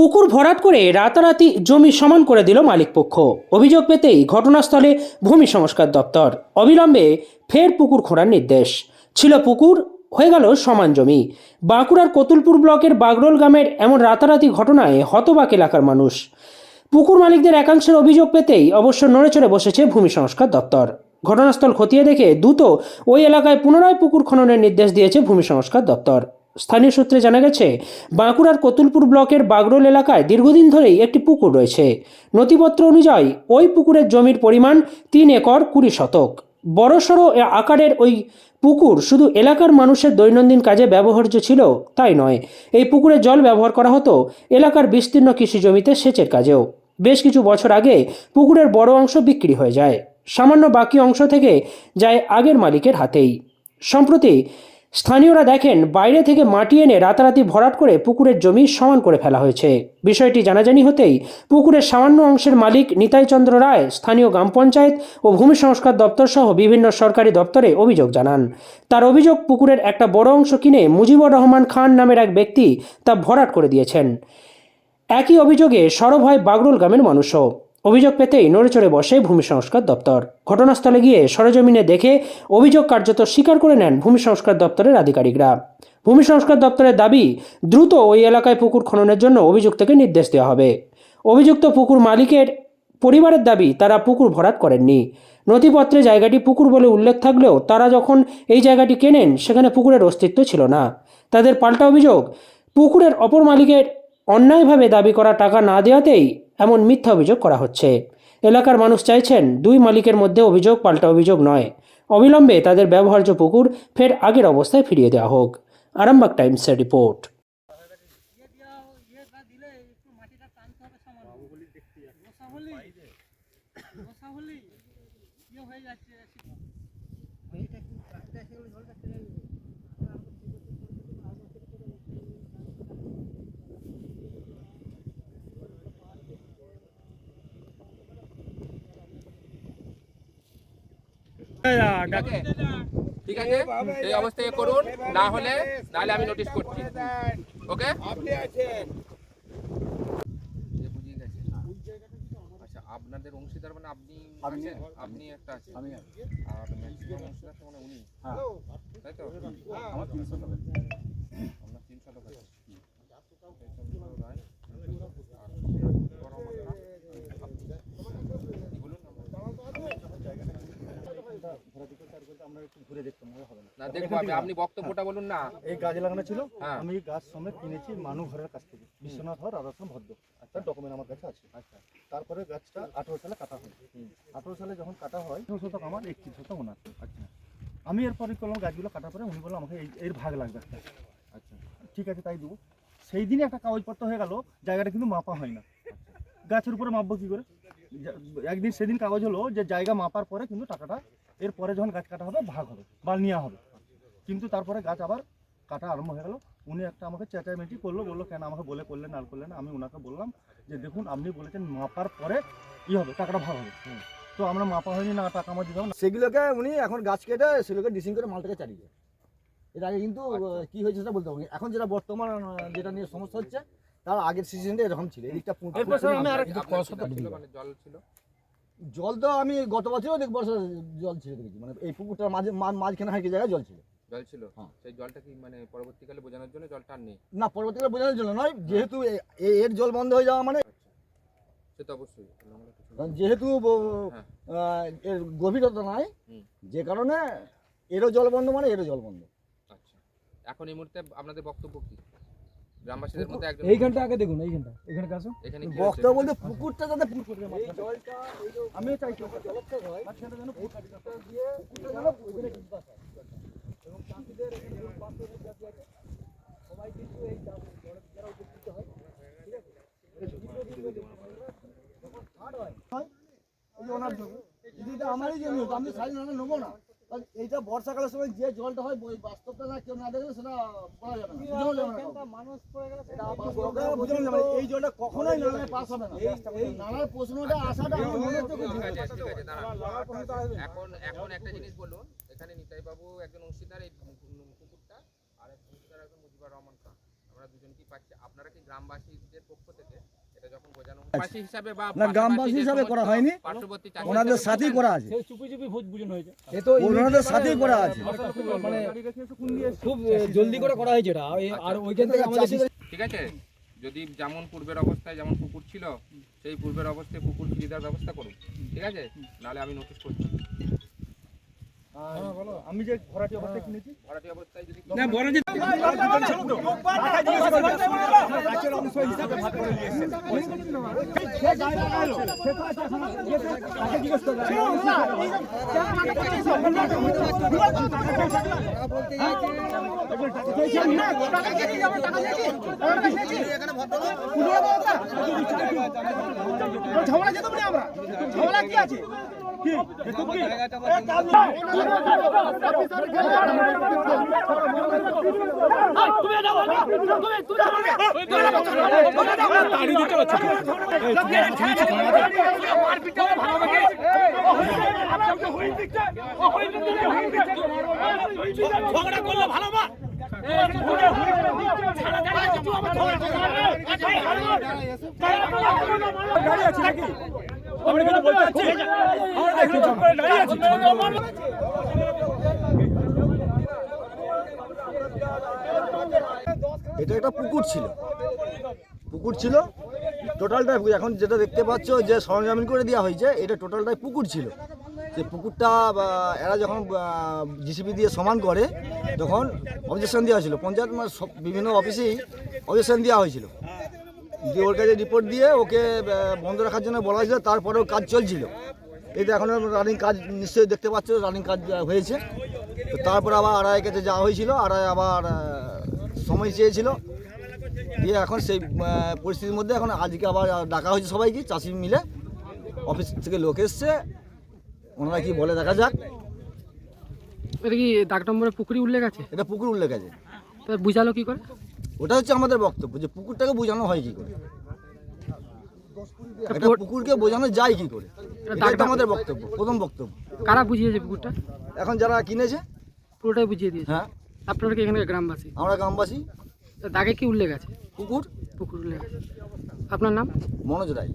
পুকুর ভরাট করে রাতারাতি জমি সমান করে দিল মালিকপক্ষ। অভিযোগ পেতেই ঘটনাস্থলে ভূমি সংস্কার দপ্তর। অবিলম্বে ফের পুকুর খোঁড়ার নির্দেশ। ছিল পুকুর, হয়ে গেল সমান জমি। বাঁকুড়ার কতুলপুর ব্লকের বাগরোল গ্রামের এমন রাতারাতি ঘটনায় হতবাক এলাকার মানুষ। পুকুর মালিকদের একাংশের অভিযোগ পেতেই অবশ্য নড়ে চড়ে বসেছে ভূমি সংস্কার দপ্তর। ঘটনাস্থল খতিয়ে দেখে দ্রুত ওই এলাকায় পুনরায় পুকুর খননের নির্দেশ দিয়েছে ভূমি সংস্কার দপ্তর। স্থানীয় সূত্রে জানা গেছে, বাঁকুড়ার কতুলপুর ব্লকের বাগরোল এলাকায় দীর্ঘদিন ধরেই একটি পুকুর রয়েছে। নথিপত্র অনুযায়ী, ওই পুকুরের জমির পরিমাণ তিন একর কুড়ি শতক। বড়সড় আকারের ওই পুকুর শুধু এলাকার মানুষের দৈনন্দিন কাজে ব্যবহার্য ছিল, তাই নয়। এই পুকুরে জল ব্যবহার করা হতো এলাকার বিস্তীর্ণ কৃষি জমিতে সেচের কাজেও। বেশ কিছু বছর আগে পুকুরের বড় অংশ বিক্রি হয়ে যায়। সামান্য বাকি অংশ থেকে যায় আগের মালিকের হাতেই। সম্প্রতি স্থানীয়রা দেখেন বাইরে থেকে মাটি এনে রাতারাতি ভরাট করে পুকুরের জমি সমান করে ফেলা হয়েছে। বিষয়টি জানাজানি হতেই পুকুরের সামান্য অংশের মালিক নিতাইচন্দ্র রায়, স্থানীয় গ্রাম পঞ্চায়েত ও ভূমি সংস্কার দপ্তর সহ বিভিন্ন সরকারি দপ্তরে অভিযোগ জানান। তার অভিযোগ, পুকুরের একটা বড় অংশ কিনে মুজিবুর রহমান খান নামের এক ব্যক্তি তা ভরাট করে দিয়েছেন। একই অভিযোগে সরব হয় বাগরুল গ্রামের মানুষও অভিযোগ পেতেই নড়েচড়ে বসে ভূমি সংস্কার দপ্তর। ঘটনাস্থলে গিয়ে সরেজমিনে দেখে অভিযোগ কার্যত স্বীকার করে নেন ভূমি সংস্কার দপ্তরের আধিকারিকরা। ভূমি সংস্কার দপ্তরের দাবি, দ্রুত ওই এলাকায় পুকুর খননের জন্য অভিযুক্তকে নির্দেশ দেওয়া হবে। অভিযুক্ত পুকুর মালিকের পরিবারের দাবি, তারা পুকুর ভরাট করেননি। নথিপত্রে জায়গাটি পুকুর বলে উল্লেখ থাকলেও তারা যখন এই জায়গাটি কেনেন, সেখানে পুকুরের অস্তিত্ব ছিল না। তাদের পাল্টা অভিযোগ, পুকুরের অপর মালিকের অন্যায়ভাবে দাবি করা টাকা না দেওয়াতেই এমন মিথ্যা অভিযোগ করা হচ্ছে। এলাকার মানুষ চাইছেন দুই মালিকের মধ্যে অভিযোগ পাল্টা অভিযোগ নয়। অবিলম্বে তাদের ব্যবহার্য পুকুর ফের আগের অবস্থায় ফিরিয়ে দেওয়া হোক। আরামবাগ টাইমসের রিপোর্ট। ঠিক আছে? এই অবস্থায় করুন না হলে নাহলে আমি নোটিশ করছি। ওকে? আচ্ছা আপনাদের অংশীদার মানে আপনি আছেন? আপনি একটা আছেন। আমি আর ম্যাক্সিমাম অংশীদার মানে উনি। হ্যাঁ। তাই তো? আমার তিনশো টাকা। আপনার তিন শতক আছে। চৈতন্য রায় আর বড় মাথা, আপনি। কি বলুন আমরা একটু ঘুরে দেখতাম হবে না না দেখব আমি আপনি বক্তব্যটা বলুন না। এই গাছ লাগানো ছিল হ্যাঁ। আমি গাছ সমেত কিনেছি মানু ঘরের কাছ থেকে। বিশ্বনাথ হর রাধাশ্রম ভদ্র। তার ডকুমেন্ট আমার কাছে আছে। আচ্ছা। তারপরে গাছটা আঠেরো সালে কাটা হয়। আঠেরো সালে যখন কাটা হয় আঠেরো শতক আমার একত্রিশ শতক ওনার। আচ্ছা। আমি এরপরে করলাম গাছগুলো কাটার পরে উনি বলল আমাকে এর ভাগ লাগবে একটা। আচ্ছা। ঠিক আছে তাই দেবো। সেই দিনই একটা কাগজপত্র হয়ে গেল জায়গাটা কিন্তু মাপা হয় না। গাছের উপরে মাপবো কী করে? একদিন সেদিন কাগজ হলো যে জায়গা মাপার পরে কিন্তু টাকাটা এরপরে যখন গাছ কাটা হবে ভাগ হবে বা নেওয়া হবে। কিন্তু তারপরে গাছ আবার কাটা আরম্ভ হয়ে গেল। উনি একটা আমাকে চেঁচামেচি করল বলল কেন আমাকে বলে করলেন আর করলেন আমি ওনাকে বললাম যে দেখুন আপনি বলেছেন মাপার পরে ই হবে টাকাটা ভাগ হবে। তো আমরা মাপা হয়নি না টাকা আমার দিতে হবে না। সেগুলোকে উনি এখন গাছ কেটে সেগুলোকে ডিসিং করে মালটাকে চালিয়ে। এর আগে কিন্তু আচ্ছা। কি হয়েছে সেটা বলতে হবে। এখন যেটা বর্তমান যেটা নিয়ে সমস্যা হচ্ছে তার আগের সিজনটা এরকম ছিল। এদিকটা মানে জল ছিল। জল তো আমি গত বছরও দেখ বছর জল ছিল দেখেছি। মানে এই পুকুরটার মাঝে মাঝখানে হাঁটি জায়গায়? জল ছিল। জল ছিল? হ্যাঁ। সেই জলটা কি মানে পরবর্তীকালে বোঝানোর জন্য জলটা নেই না পরবর্তীকালে বোঝানোর জন্য নয় যেহেতু এর জল বন্ধ হয়ে যাওয়া মানে সে তো অবশ্যই। যেহেতু হ্যাঁ। এর গভীরতা নাই যে কারণে এরও জল বন্ধ মানে এরও জল বন্ধ। আচ্ছা। এখন এই মুহূর্তে আপনাদের বক্তব্য কি? গ্রামবাসীদের মধ্যে একজন এইখানটা আগে দেখুন এইখানটা এখানে কাছো এখানে হয়েছে? বলতে পুকুরটা যাতে পুকুর আমি চাইছি জলক্ষেপ হয়। মাঝখানে যেন পুকুরটা দিয়ে পুকুরটা যেন ওইখানে ডিসবাস এবং চাষিদের এখানে যে পাঁচশো আছে সবাই কিন্তু এই চাষ জলের দ্বারা উপকৃত হয় ঠিক আছে? যখন ছাড় হয় এই যে ওনার জমি। যদি আমারই জমি আমি সাইজ না নেব না। এইটা বর্ষাকালের সময় যে জলটা হয় ওই বাস্তবটা না কেউ না দেখলে সেটা বলা যাবে না। বোঝানো যাবে না কাউকে। ওকে বোঝানো যাবে না। এই জলটা কখনোই নালায় পাস হবে না। এই নালার প্রশ্নটা আসাটা আমার মনে হচ্ছে। এখন এখন একটা জিনিস বলুন। এখানে নিতাই বাবু একজন অংশীদার এই পুকুরটা আর এক অংশীদার একজন মুজিবুর রহমান খান আমরা আমরা পাচ্ছি? আপনারা কি গ্রামবাসীদের পক্ষ থেকে এটা যখন বোঝানো গ্রামবাসী হিসাবে বা না, গ্রামবাসী হিসাবে করা হয়নি। ওনাদের সাথেই করা আছে। চুপি চুপি ভোজ বুঝন হয়েছে। এ তো ওনাদের সাথেই করা আছে। মানে খুব জলদি করে করা হয়েছে এটা। আর- আর ওইখান থেকে ঠিক আছে? যদি যেমন পূর্বের অবস্থায় যেমন পুকুর ছিল সেই পূর্বের অবস্থায় পুকুর ফিরিয়ে দেওয়ার ব্যবস্থা করুন। ঠিক আছে? নাহলে আমি নোটিশ করছি। আমি যে ঘোড়াটি অবস্থায় কিনেছি ভরাটি অবস্থায় যদি ঝামেলা যেতে পারি আমরা ঝামেলা কি আছে ঝগড়া করলে ভালো মা। আছে নাকি আমরা কিন্তু বলতে আমরা চুপ করে দাঁড়িয়ে আছি এটা একটা পুকুর ছিল। পুকুর ছিল। টোটালটা এখন যেটা দেখতে পাচ্ছ যে সরঞ্জামিন করে দেওয়া হয়েছে, এটা টোটালটাই পুকুর ছিল। যে পুকুরটা এরা যখন জিসিবি দিয়ে সমান করে, তখন অবজেকশন দেওয়া হয়েছিল। পঞ্চায়েত মানে বিভিন্ন অফিসেই অবজেকশন দেওয়া হয়েছিল। যে ওর কাছে রিপোর্ট দিয়ে ওকে বন্ধ রাখার জন্য বলা হয়েছিল তারপরেও কাজ চলছিল। এই তো এখনও রানিং কাজ নিশ্চয়ই দেখতে পাচ্ছ রানিং কাজ হয়েছে। তো তারপর আবার আড়াই কাছে যাওয়া হয়েছিল আড়াই আবার সময় চেয়েছিল। দিয়ে এখন সেই পরিস্থিতির মধ্যে এখন আজকে আবার ডাকা হয়েছে সবাইকে চাষি মিলে। অফিস থেকে লোক এসছে ওনারা কি বলে দেখা যাক। এটা কি দাগ নম্বরে পুকুরি উল্লেখ আছে? এটা পুকুর উল্লেখ আছে। তো বুঝালো কি করে? ওটা হচ্ছে আমাদের বক্তব্য যে পুকুরটাকে বোঝানো হয় কি করে? একটা পুকুরকে বোঝানো যায় কি করে? এটা আমাদের বক্তব্য প্রথম বক্তব্য। কারা বুঝিয়েছে পুকুরটা? এখন যারা কিনেছে পুরোটাই বুঝিয়ে দিয়েছে? হ্যাঁ। আপনারা কি এখানে গ্রামবাসী? আমরা গ্রামবাসী। তাকে কি উল্লেখ আছে? পুকুর? পুকুর উল্লেখ আছে। আপনার নাম? মনোজ রায়।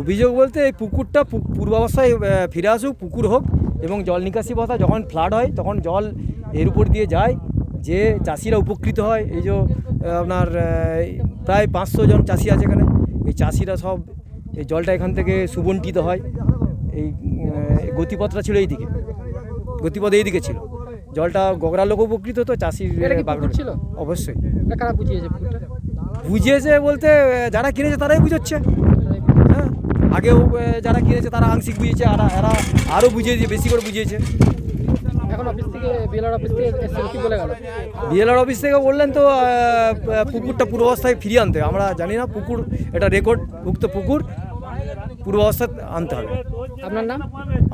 অভিযোগ বলতে এই পুকুরটা পূর্বাবস্থায় ফিরে আসুক পুকুর হোক এবং জল নিকাশি ব্যবস্থা যখন ফ্লাড হয় তখন জল এর উপর দিয়ে যায় যে চাষিরা উপকৃত হয় এই যে আপনার প্রায় পাঁচশো জন চাষি আছে এখানে। এই চাষিরা সব এই জলটা এখান থেকে সুবন্টিত হয়। এই গতিপথটা ছিল এইদিকে। গতিপথ এইদিকে ছিল। জলটা গগরা লোক উপকৃত হতো চাষির ছিল? অবশ্যই। কারা বুঝিয়েছে বুঝিয়েছে বলতে যারা কিনেছে তারাই বুঝাচ্ছে। হ্যাঁ আগেও যারা কিনেছে তারা আংশিক বুঝিয়েছে আর এরা আরও বুঝিয়েছে বেশি করে বুঝিয়েছে। এখন অফিস থেকে বিএলআর অফিস থেকে কি বলে গেল? বিএলআর অফিস থেকে বললেন তো পুকুরটা পুকুরটা পূর্বাবস্থায় ফিরিয়ে আনতে। আমরা জানি না পুকুর এটা রেকর্ড ভুক্ত পুকুর পূর্বাবস্থায় আনতে হবে। আপনার নাম?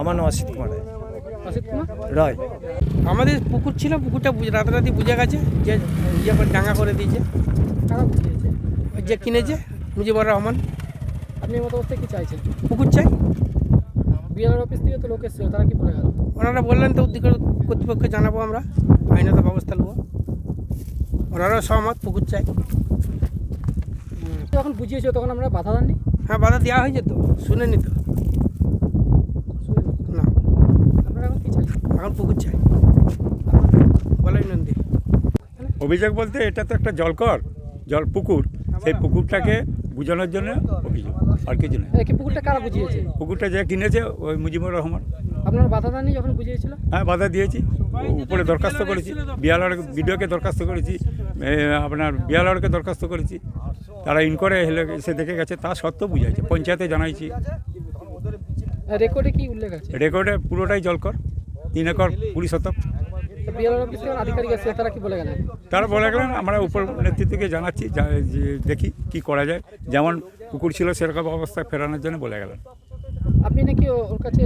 আমার নাম অসিত কুমার রায়। অসিত কুমার? রায়। আমাদের পুকুর ছিল পুকুরটা রাতারাতি বুঝে গেছে যে ইয়ে করে ডাঙ্গা করে দিয়েছে। বুঝিয়েছে? ওই যে কিনেছে মুজিবুর রহমান। আপনি মতো অবস্থায় কি চাইছেন? পুকুর চাই। বিএলআর অফিস থেকে তো লোক এসেছিল তারা কি বলে গেল? ওনারা বললেন তো উদ্যোগ কর্তৃপক্ষকে জানাব আমরা আইনত ব্যবস্থা নেব। ওনারাও সহমত পুকুর চাই। যখন বুঝিয়েছিল তখন আমরা বাধা দেননি? হ্যাঁ বাধা দেওয়া হয়েছে তো শুনেনি তো। না। আপনারা এখন কি চাইছেন? এখন পুকুর চাই। বলাই নন্দী। অভিযোগ বলতে এটা তো একটা জলকর জল পুকুর। সেই পুকুরটাকে বোঝানোর জন্য অভিযোগ আর কিছু কি পুকুরটা কারা বুঝিয়েছে? পুকুরটা যে কিনেছে ওই মুজিবুর রহমান। আপনার বাধা দেননি যখন বুঝিয়েছিল? হ্যাঁ বাধা দিয়েছি। উপরে দরখাস্ত করেছি। বিয়ালর বিডিওকে দরখাস্ত করেছি। আপনার বিয়ালরকে দরখাস্ত করেছি। তারা ইনকোয়ারি হেলে এসে দেখে গেছে তা সত্ত্বেও বুঝাইছে। পঞ্চায়েতে জানাইছি। রেকর্ডে কি উল্লেখ আছে? রেকর্ডে পুরোটাই জলকর। তিন একর কুড়ি শতক তারা বলে গেলেন? তারা বলে গেলেন আমরা উপর নেতৃত্বকে জানাচ্ছি যে দেখি কি করা যায়। যেমন পুকুর ছিল সেরকম অবস্থায় ফেরানোর জন্য বলে গেলেন। আপনি নাকি ওর কাছে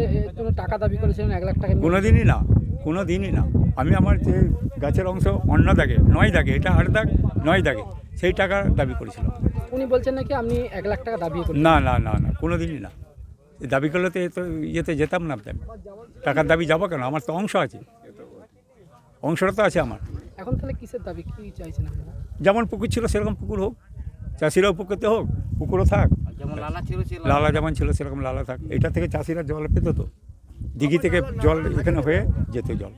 টাকা দাবি করেছিলেন এক লাখ টাকা নিয়ে। কোনো দিনই না কোনো দিনই না। আমি আমার যে গাছের অংশ অন্য দাগে নয় দাগে এটা আট দাগ নয় দাগে সেই টাকা দাবি করেছিলাম। উনি বলছেন নাকি আপনি এক লাখ টাকা দাবি না না না না কোনো দিনই না। দাবি করলে তো এ তো ইয়েতে যেতাম না টাকার দাবি যাব কেন? আমার তো অংশ আছে। অংশটা তো আছে আমার। এখন তাহলে কিসের দাবি? কি চাইছেন আপনারা? যেমন পুকুর ছিল সেরকম পুকুর হোক চাষিরা উপকৃত হোক পুকুরও থাক। যেমন লালা ছিল লালা। যেমন ছিল সেরকম লালা থাক। এটা থেকে চাষিরা জল পেত তো। দিঘি থেকে জল এখানে হয়ে যেত জল।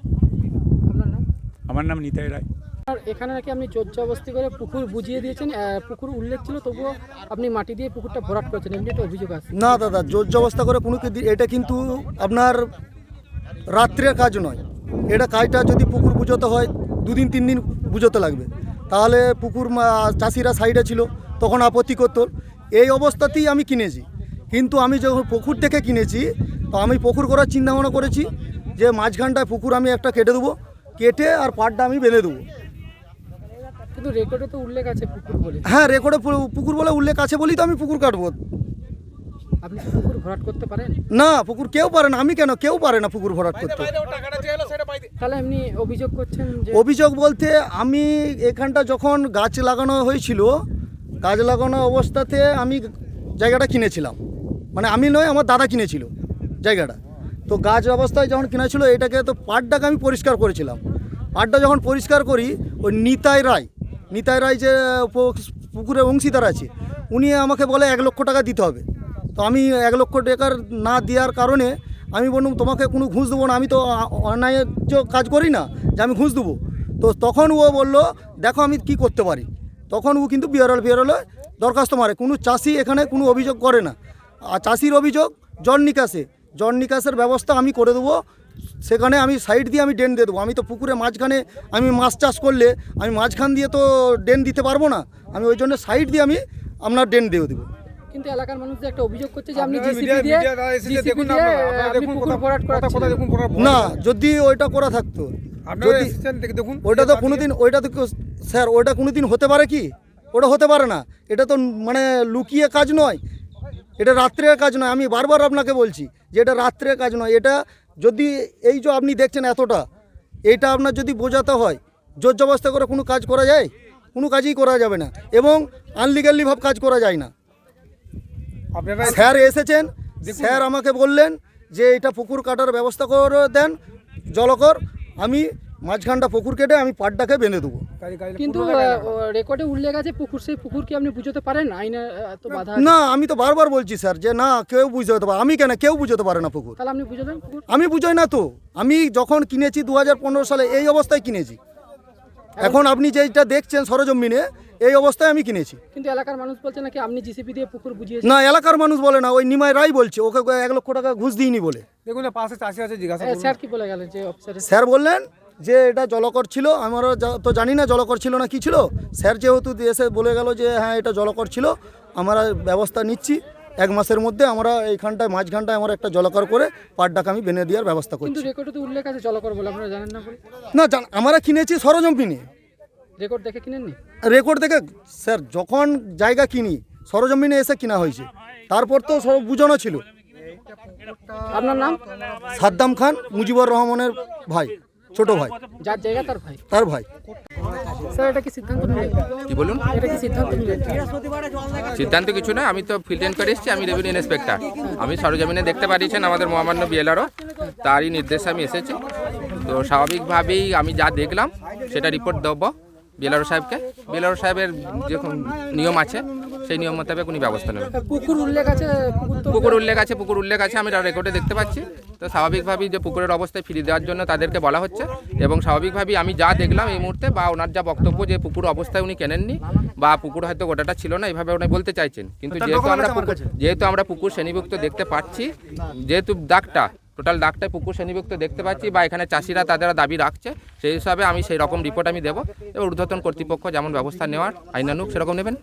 আপনার নাম? আমার নাম নিতাই রায়। আর এখানে নাকি আপনি জবস্তি করে পুকুর বুঝিয়ে দিয়েছেন পুকুর উল্লেখ ছিল তবুও আপনি মাটি দিয়ে পুকুরটা ভরাট করেছেন এমনি একটা অভিযোগ আছে। না দাদা জোর জবস্থা করে কোনো এটা কিন্তু আপনার রাত্রের কাজ নয়। এটা কাজটা যদি পুকুর বুঝোতে হয় দুদিন তিন দিন বুঝোতে লাগবে। তাহলে পুকুর চাষিরা সাইডে ছিল তখন আপত্তি করতো। এই অবস্থাতেই আমি কিনেছি। কিন্তু আমি যখন পুকুর থেকে কিনেছি তো আমি পুকুর করার চিন্তা ভাবনা করেছি যে মাঝখানটায় পুকুর আমি একটা কেটে দেবো কেটে আর পাড়টা আমি বেঁধে দেবো। কিন্তু রেকর্ডে তো উল্লেখ আছে পুকুর বলে। হ্যাঁ রেকর্ডে পুকুর বলে উল্লেখ আছে বলেই তো আমি পুকুর কাটবো। আপনি পুকুর ভরাট করতে পারেন? না পুকুর কেউ পারে না। আমি কেন? কেউ পারে না পুকুর ভরাট করতে। তাহলে এমনি অভিযোগ করছেন অভিযোগ বলতে আমি এখানটা যখন গাছ লাগানো হয়েছিল গাছ লাগানো অবস্থাতে আমি জায়গাটা কিনেছিলাম। মানে আমি নয় আমার দাদা কিনেছিল জায়গাটা। তো গাছ অবস্থায় যখন কিনেছিল এটাকে তো পাটটাকে আমি পরিষ্কার করেছিলাম। পাটটা যখন পরিষ্কার করি ওই নিতাই রায় নিতাই রায় যে পুকুরের অংশীদার আছে উনি আমাকে বলে এক লক্ষ টাকা দিতে হবে। তো আমি এক লক্ষ টাকার না দেওয়ার কারণে আমি বললাম, তোমাকে কোনো ঘুষ দেবো না, আমি তো অন্যায্য কাজ করি না, যে আমি ঘুষ দেবো। তো তখন ও বলল, দেখো আমি কি করতে পারি। তখন ও কিন্তু বিয়ারল বিয়ারলে দরখাস্ত মারে, কোনো চাষি এখানে কোনো অভিযোগ করে না। আর চাষির অভিযোগ জল নিকাশে জল নিকাশের ব্যবস্থা আমি করে দেবো, সেখানে আমি সাইড দিয়ে আমি ড্রেন দিয়ে দেবো। আমি তো পুকুরে মাঝখানে আমি মাছ চাষ করলে, আমি মাঝখান দিয়ে তো ড্রেন দিতে পারব না, আমি ওই জন্য সাইড দিয়ে আমি আপনার ড্রেন দিয়ে দেবো। কিন্তু এলাকার মানুষ যে একটা অভিযোগ করছে যে আপনি জিসিপি দিয়ে জিসিপি দিয়ে আপনি পুকুর ভরাট করাচ্ছেন না যদি ওইটা করা থাকতো যদি দেখুন ওইটা তো কোনোদিন ওইটা তো স্যার ওইটা কোনোদিন হতে পারে কি? ওটা হতে পারে না। এটা তো মানে লুকিয়ে কাজ নয়। এটা রাত্রের কাজ নয়। আমি বারবার আপনাকে বলছি যে এটা রাত্রের কাজ নয়। এটা যদি এই যে আপনি দেখছেন এতটা এটা আপনার যদি বোঝাতে হয় জোর জবস্থা করে কোনো কাজ করা যায়? কোনো কাজই করা যাবে না। এবং আনলিগালি ভাব কাজ করা যায় না। স্যার এসেছেন স্যার আমাকে বললেন যে এটা পুকুর কাটার ব্যবস্থা করে দেন জলকর আমি মাঝখানটা পুকুর কেটে আমি পাটটাকে বেঁধে দেবো। কিন্তু রেকর্ডে উল্লেখ আছে পুকুর সেই পুকুর কি আপনি বুঝতে পারেন? আইনে তো বাধা না আমি তো বারবার বলছি স্যার যে না কেউ বুঝতে পারে আমি কেন কেউ বুঝতে পারে না পুকুর। তাহলে আপনি বুঝলেন পুকুর? আমি বুঝাই না তো আমি যখন কিনেছি দু হাজার পনেরো সালে এই অবস্থায় কিনেছি। এখন আপনি যেটা দেখছেন সরজমিনে এই অবস্থায় আমি কিনেছি। কিন্তু এলাকার মানুষ বলছে নাকি আপনি জিসিপি দিয়ে পুকুর বুঝিয়েছেন? না এলাকার মানুষ বলে না ওই নিমাই রায় বলছে ওকে এক লক্ষ টাকা ঘুষ দিইনি বলে। দেখুন পাশে চাষি আছে জিজ্ঞাসা স্যার কি বলে গেলেন যে অফিসারের স্যার বললেন যে এটা জলকর ছিল আমরা যা- তো জানি না জলকর ছিল না কি ছিল। স্যার যেহেতু এসে বলে গেল যে হ্যাঁ এটা জলকর ছিল আমরা ব্যবস্থা নিচ্ছি। এক মাসের মধ্যে আমরা এইখানটায় মাঝখানটায় আমরা একটা জলকর করে পাটটাকে আমি বেঁধে দেওয়ার ব্যবস্থা কিন্তু করছি। রেকর্ডে তো উল্লেখ আছে জলকর বলে আপনারা জানেন না না জান আমরা কিনেছি সরজমিনে। রেকর্ড দেখে কিনেননি? রেকর্ড দেখে স্যার যখন জায়গা কিনি সরজমিনে এসে কিনা হয়েছে। তারপর তো সব বুঝানো ছিল। আপনার নাম? সাদ্দাম খান মুজিবুর রহমানের ভাই ছোট ভাই। যার জায়গা তার ভাই। তার ভাই। স্যার এটা কি সিদ্ধান্ত কি বলুন? এটা কি সিদ্ধান্ত সিদ্ধান্ত কিছু নয় আমি তো ফিল্ড করে এসেছি আমি রেভিনিউ ইন্সপেক্টর আমি সরজমিনে দেখতে পারিয়েছেন আমাদের মহামান্য বিএলআরও তারই নির্দেশে আমি এসেছি। তো স্বাভাবিকভাবেই আমি যা দেখলাম সেটা রিপোর্ট দেবো। বিএলআরও সাহেবকে। বিএলআরও সাহেবের যে নিয়ম আছে সেই নিয়ম মোতাবেক উনি ব্যবস্থা নেবেন। পুকুর উল্লেখ আছে পুকুর উল্লেখ আছে পুকুর উল্লেখ আছে আমি রেকর্ডে দেখতে পাচ্ছি। তো স্বাভাবিকভাবেই যে পুকুরের অবস্থায় ফিরিয়ে দেওয়ার জন্য তাদেরকে বলা হচ্ছে এবং স্বাভাবিকভাবেই আমি যা দেখলাম এই মুহূর্তে বা ওনার যা বক্তব্য যে পুকুর অবস্থায় উনি কেনেননি বা পুকুর হয়তো গোটাটা ছিল না এইভাবে উনি বলতে চাইছেন। কিন্তু যেহেতু আমরা যেহেতু আমরা পুকুর শ্রেণীভুক্ত দেখতে পাচ্ছি যেহেতু দাগটা টোটাল দাগটায় পুকুর শ্রেণীভুক্ত দেখতে পাচ্ছি বা এখানে চাষিরা তাদের দাবি রাখছে সেই হিসাবে আমি সেই রকম রিপোর্ট আমি দেবো। এবং ঊর্ধ্বতন কর্তৃপক্ষ যেমন ব্যবস্থা নেওয়ার আইনানুক সেরকম নেবেন।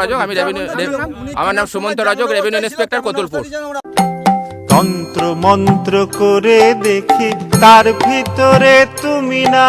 রাজক আমি রেভিনিউ আমার নাম সুমন্ত রাজক রেভিনিউ ইন্সপেক্টর কতুলপুর। তন্ত্র মন্ত্র করে দেখি তার ভিতরে তুমি না।